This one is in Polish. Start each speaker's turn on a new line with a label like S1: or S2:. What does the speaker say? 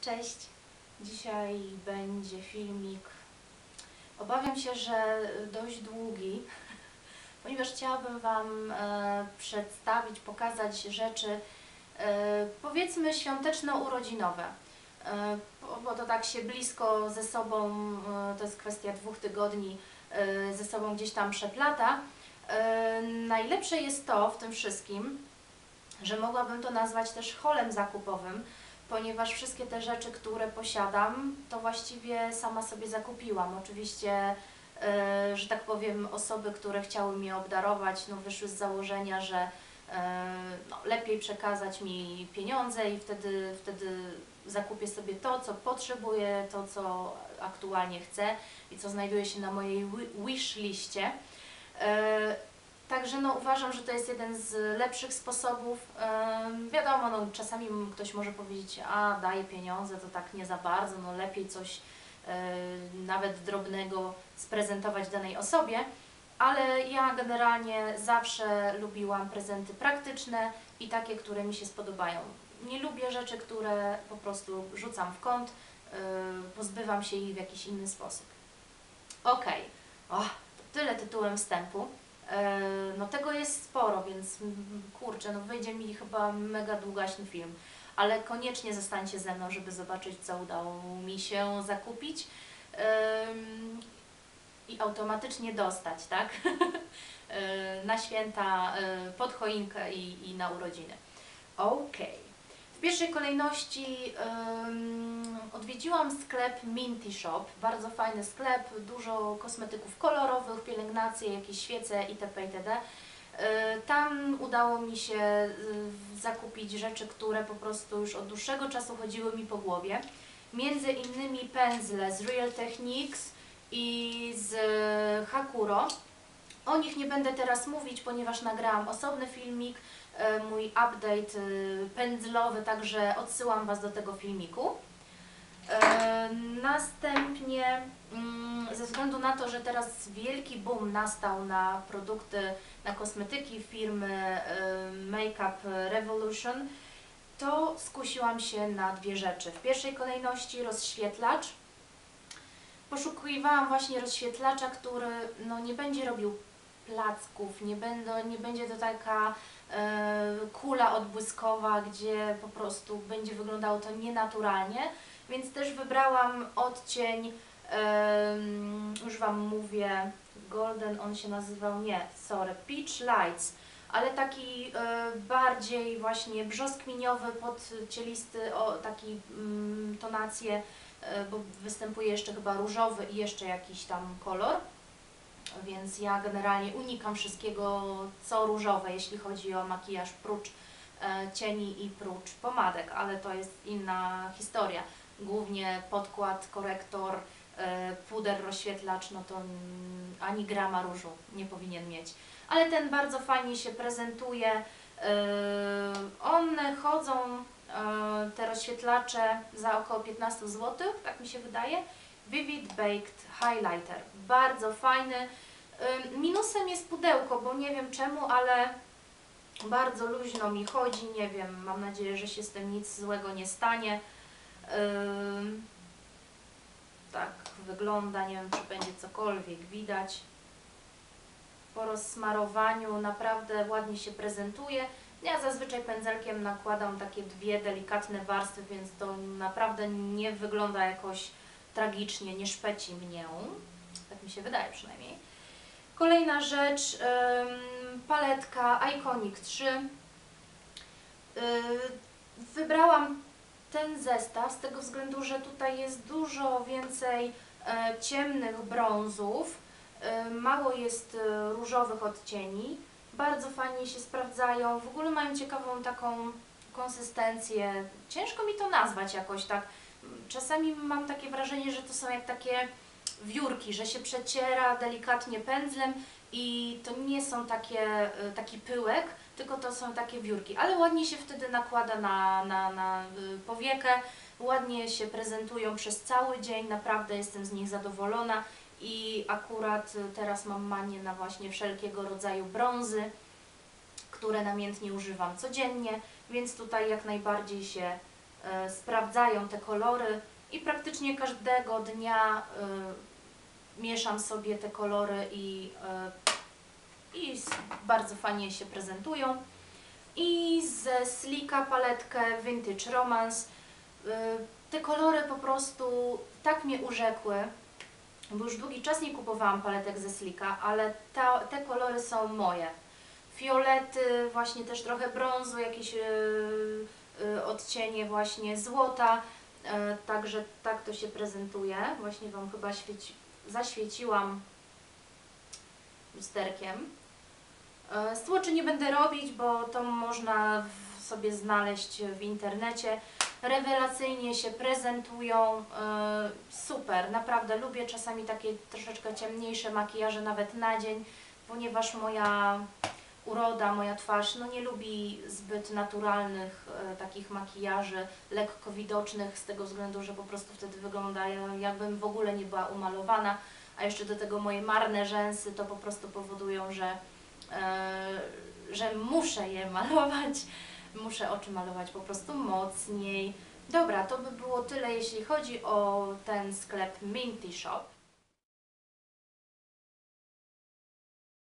S1: Cześć. Dzisiaj będzie filmik. Obawiam się, że dość długi, ponieważ chciałabym Wam e, przedstawić, pokazać rzeczy e, powiedzmy świąteczno-urodzinowe. E, bo, to tak się blisko ze sobą, to jest kwestia dwóch tygodni, ze sobą gdzieś tam przeplata. Najlepsze jest to w tym wszystkim, że mogłabym to nazwać też holem zakupowym, ponieważ wszystkie te rzeczy, które posiadam, to właściwie sama sobie zakupiłam. Oczywiście, e, że tak powiem, osoby, które chciały mnie obdarować, no wyszły z założenia, że e, no, lepiej przekazać mi pieniądze i wtedy, wtedy zakupię sobie to, co potrzebuję, to, co aktualnie chcę i co znajduje się na mojej wi- wish liście. E, Także no, uważam, że to jest jeden z lepszych sposobów. Ym, wiadomo, no, czasami ktoś może powiedzieć, a daje pieniądze, to tak nie za bardzo, no lepiej coś y, nawet drobnego sprezentować danej osobie, ale ja generalnie zawsze lubiłam prezenty praktyczne i takie, które mi się spodobają. Nie lubię rzeczy, które po prostu rzucam w kąt, y, pozbywam się ich w jakiś inny sposób. Okay. to tyle tytułem wstępu. E, No tego jest sporo, więc kurczę, no wyjdzie mi chyba mega długaśny film. Ale koniecznie zostańcie ze mną, żeby zobaczyć, co udało mi się zakupić i automatycznie dostać, tak? E, na święta, e, pod choinkę i, i na urodziny. Okej. W pierwszej kolejności ym, odwiedziłam sklep Minty Shop. Bardzo fajny sklep, dużo kosmetyków kolorowych, pielęgnacje, jakieś świece itp. itd. Y, Tam udało mi się y, zakupić rzeczy, które po prostu już od dłuższego czasu chodziły mi po głowie. Między innymi pędzle z Real Techniques i z Hakuro. O nich nie będę teraz mówić, ponieważ nagrałam osobny filmik, e, mój update e, pędzlowy, także odsyłam Was do tego filmiku. E, Następnie, mm, ze względu na to, że teraz wielki boom nastał na produkty, na kosmetyki firmy e, Makeup Revolution, to skusiłam się na dwie rzeczy. W pierwszej kolejności rozświetlacz. Poszukiwałam właśnie rozświetlacza, który no, nie będzie robił placków, nie, będą, nie będzie to taka e, kula odbłyskowa, gdzie po prostu będzie wyglądało to nienaturalnie, więc też wybrałam odcień, już Wam mówię, Golden on się nazywał, nie, sorry, Peach Lights, ale taki e, bardziej właśnie brzoskwiniowy, podcielisty, o taki mm, tonację, e, bo występuje jeszcze chyba różowy i jeszcze jakiś tam kolor. Więc ja generalnie unikam wszystkiego, co różowe, jeśli chodzi o makijaż, prócz e, cieni i prócz pomadek, ale to jest inna historia. Głównie podkład, korektor, e, puder, rozświetlacz, no to ani grama różu nie powinien mieć. Ale ten bardzo fajnie się prezentuje. E, one chodzą, te rozświetlacze, za około 15 zł, tak mi się wydaje. Vivid Baked Highlighter. Bardzo fajny. Minusem jest pudełko, bo nie wiem czemu, ale bardzo luźno mi chodzi. Nie wiem, mam nadzieję, że się z tym nic złego nie stanie. Tak wygląda, nie wiem czy będzie cokolwiek widać. Po rozsmarowaniu naprawdę ładnie się prezentuje. Ja zazwyczaj pędzelkiem nakładam takie dwie delikatne warstwy, więc to naprawdę nie wygląda jakoś tragicznie, nie szpeci mnie. Tak mi się wydaje przynajmniej. Kolejna rzecz, paletka Iconic 3. Yy, wybrałam ten zestaw z tego względu, że tutaj jest dużo więcej e, ciemnych brązów, e, mało jest różowych odcieni, bardzo fajnie się sprawdzają, w ogóle mają ciekawą taką konsystencję, ciężko mi to nazwać jakoś tak, czasami mam takie wrażenie, że to są jak takie wiórki, że się przeciera delikatnie pędzlem i to nie są takie, y, taki pyłek, tylko to są takie wiórki, ale ładnie się wtedy nakłada na, na, na y, powiekę, ładnie się prezentują przez cały dzień, naprawdę jestem z nich zadowolona i akurat teraz mam manię na właśnie wszelkiego rodzaju brązy, które namiętnie używam codziennie, więc tutaj jak najbardziej się e, sprawdzają te kolory i praktycznie każdego dnia e, mieszam sobie te kolory i, e, i bardzo fajnie się prezentują. I ze Slika paletkę Vintage Romance. Te kolory po prostu tak mnie urzekły, bo już długi czas nie kupowałam paletek ze Slika, ale ta, te kolory są moje. Fiolety, właśnie też trochę brązu, jakieś y, y, odcienie właśnie złota. Y, Także tak to się prezentuje. Właśnie Wam chyba świeci, zaświeciłam lusterkiem. E, Stłoczy nie będę robić, bo to można sobie znaleźć w internecie. Rewelacyjnie się prezentują. e, Super, naprawdę lubię czasami takie troszeczkę ciemniejsze makijaże nawet na dzień, ponieważ moja uroda, moja twarz no nie lubi zbyt naturalnych e, takich makijaży, lekko widocznych z tego względu, że po prostu wtedy wyglądają jakbym w ogóle nie była umalowana, a jeszcze do tego moje marne rzęsy to po prostu powodują, że e, że muszę je malować, muszę oczy malować po prostu mocniej. Dobra, to by było tyle, jeśli chodzi o ten sklep Minty Shop.